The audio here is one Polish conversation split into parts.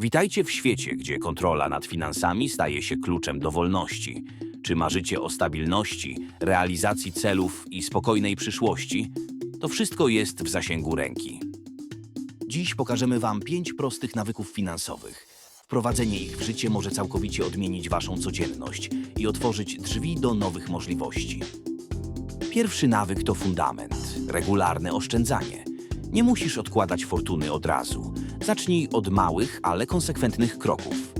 Witajcie w świecie, gdzie kontrola nad finansami staje się kluczem do wolności. Czy marzycie o stabilności, realizacji celów i spokojnej przyszłości? To wszystko jest w zasięgu ręki. Dziś pokażemy Wam pięć prostych nawyków finansowych. Wprowadzenie ich w życie może całkowicie odmienić Waszą codzienność i otworzyć drzwi do nowych możliwości. Pierwszy nawyk to fundament regularne oszczędzanie. Nie musisz odkładać fortuny od razu. Zacznij od małych, ale konsekwentnych kroków.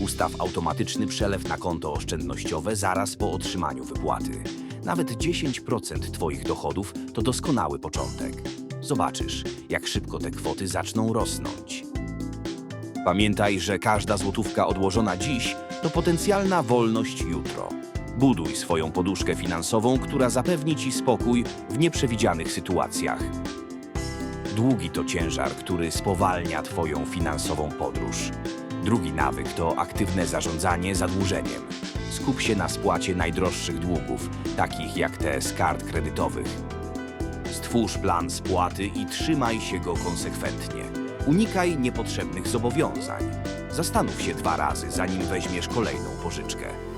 Ustaw automatyczny przelew na konto oszczędnościowe zaraz po otrzymaniu wypłaty. Nawet 10% Twoich dochodów to doskonały początek. Zobaczysz, jak szybko te kwoty zaczną rosnąć. Pamiętaj, że każda złotówka odłożona dziś to potencjalna wolność jutro. Buduj swoją poduszkę finansową, która zapewni Ci spokój w nieprzewidzianych sytuacjach. Długi to ciężar, który spowalnia Twoją finansową podróż. Drugi nawyk to aktywne zarządzanie zadłużeniem. Skup się na spłacie najdroższych długów, takich jak te z kart kredytowych. Stwórz plan spłaty i trzymaj się go konsekwentnie. Unikaj niepotrzebnych zobowiązań. Zastanów się dwa razy, zanim weźmiesz kolejną pożyczkę.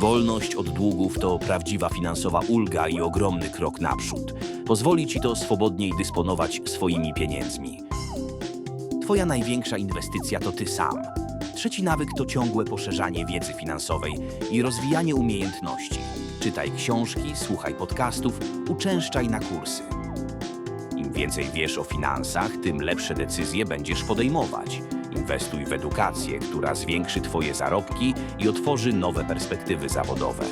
Wolność od długów to prawdziwa finansowa ulga i ogromny krok naprzód. Pozwoli ci to swobodniej dysponować swoimi pieniędzmi. Twoja największa inwestycja to ty sam. Trzeci nawyk to ciągłe poszerzanie wiedzy finansowej i rozwijanie umiejętności. Czytaj książki, słuchaj podcastów, uczęszczaj na kursy. Im więcej wiesz o finansach, tym lepsze decyzje będziesz podejmować. Inwestuj w edukację, która zwiększy Twoje zarobki i otworzy nowe perspektywy zawodowe.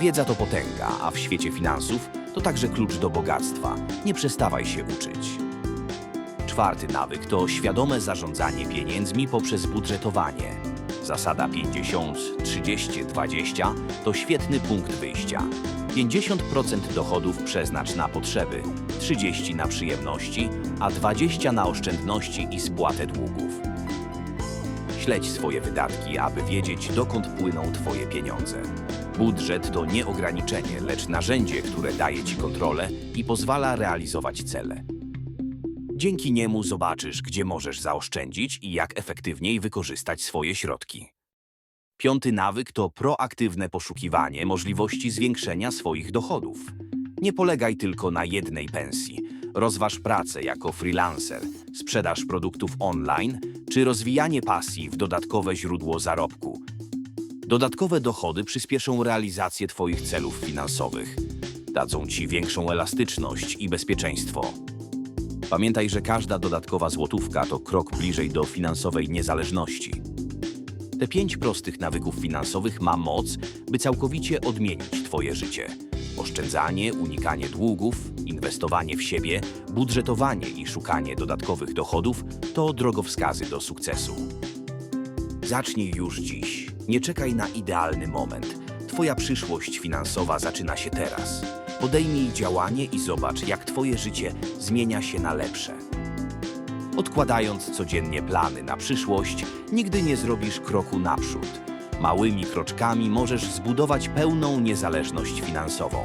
Wiedza to potęga, a w świecie finansów to także klucz do bogactwa. Nie przestawaj się uczyć. Czwarty nawyk to świadome zarządzanie pieniędzmi poprzez budżetowanie. Zasada 50, 30, 20 to świetny punkt wyjścia. 50% dochodów przeznacz na potrzeby, 30 na przyjemności, a 20 na oszczędności i spłatę długów. Śledź swoje wydatki, aby wiedzieć, dokąd płyną Twoje pieniądze. Budżet to nie ograniczenie, lecz narzędzie, które daje Ci kontrolę i pozwala realizować cele. Dzięki niemu zobaczysz, gdzie możesz zaoszczędzić i jak efektywniej wykorzystać swoje środki. Piąty nawyk to proaktywne poszukiwanie możliwości zwiększenia swoich dochodów. Nie polegaj tylko na jednej pensji. Rozważ pracę jako freelancer, sprzedaż produktów online czy rozwijanie pasji w dodatkowe źródło zarobku. Dodatkowe dochody przyspieszą realizację Twoich celów finansowych. Dadzą Ci większą elastyczność i bezpieczeństwo. Pamiętaj, że każda dodatkowa złotówka to krok bliżej do finansowej niezależności. Te pięć prostych nawyków finansowych ma moc, by całkowicie odmienić Twoje życie. Oszczędzanie, unikanie długów, inwestowanie w siebie, budżetowanie i szukanie dodatkowych dochodów to drogowskazy do sukcesu. Zacznij już dziś. Nie czekaj na idealny moment. Twoja przyszłość finansowa zaczyna się teraz. Podejmij działanie i zobacz, jak Twoje życie zmienia się na lepsze. Odkładając codziennie plany na przyszłość, nigdy nie zrobisz kroku naprzód. Małymi kroczkami możesz zbudować pełną niezależność finansową.